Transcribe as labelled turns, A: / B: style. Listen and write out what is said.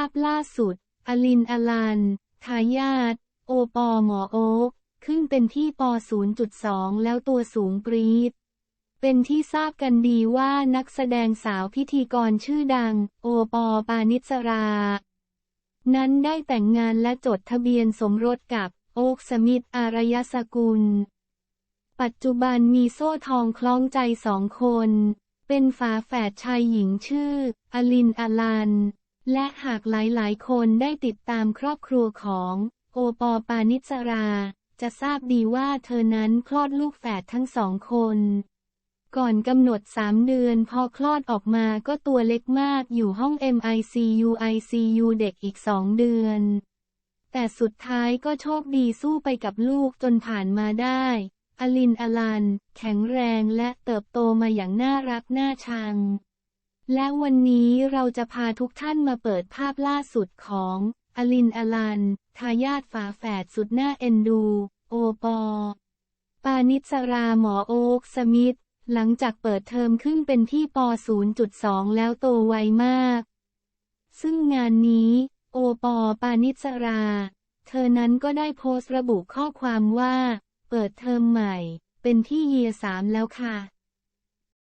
A: าพล่าสุด อลินอลัน ทายาทโอปอหมอโอ๊กขึ้นเป็นที่ป 0.2 แล้วตัวสูงปรีดเป็นที่ทราบกันดีว่านักแสดงสาวพิธีกรชื่อดัง โอปอปานิสรา นั้นได้แต่งงานและจดทะเบียนสมรสกับโอ๊กสมิธอารยสกุล ปัจจุบันมีโซ่ทองคล้องใจสองคน เป็นฝาแฝดชายหญิงชื่อ อลินอลัน และหากหลายๆ คนได้ติดตามครอบครัวของ โอปอปานิสรา จะทราบดีว่าเธอนั้นคลอดลูกแฝดทั้งสองคน ก่อนกำหนด3เดือนพอคลอดออกมาก็ตัวเล็กมากอยู่ห้อง MICU ICU เด็กอีก2เดือน แต่สุดท้ายก็โชคดีสู้ไปกับลูกจนผ่านมาได้ อลินอลัน แข็งแรงและเติบโตมาอย่างน่ารักน่าชัง และวันนี้เราจะพาทุกท่านมาเปิดภาพล่าสุดของอลินอลัน ทายาทฝาแฝดสุดน่าเอ็นดู โอปอ ปานิสราหมอโอ๊กสมิธ หลังจากเปิดเทอมขึ้นเป็นที่ป 0.2 แล้วโตไวมาก ซึ่งงานนี้ โอปอปานิสรา เธอนั้นก็ได้โพสต์ระบุข้อความว่า เปิดเทอมใหม่ เป็นที่เยียสามแล้วค่ะ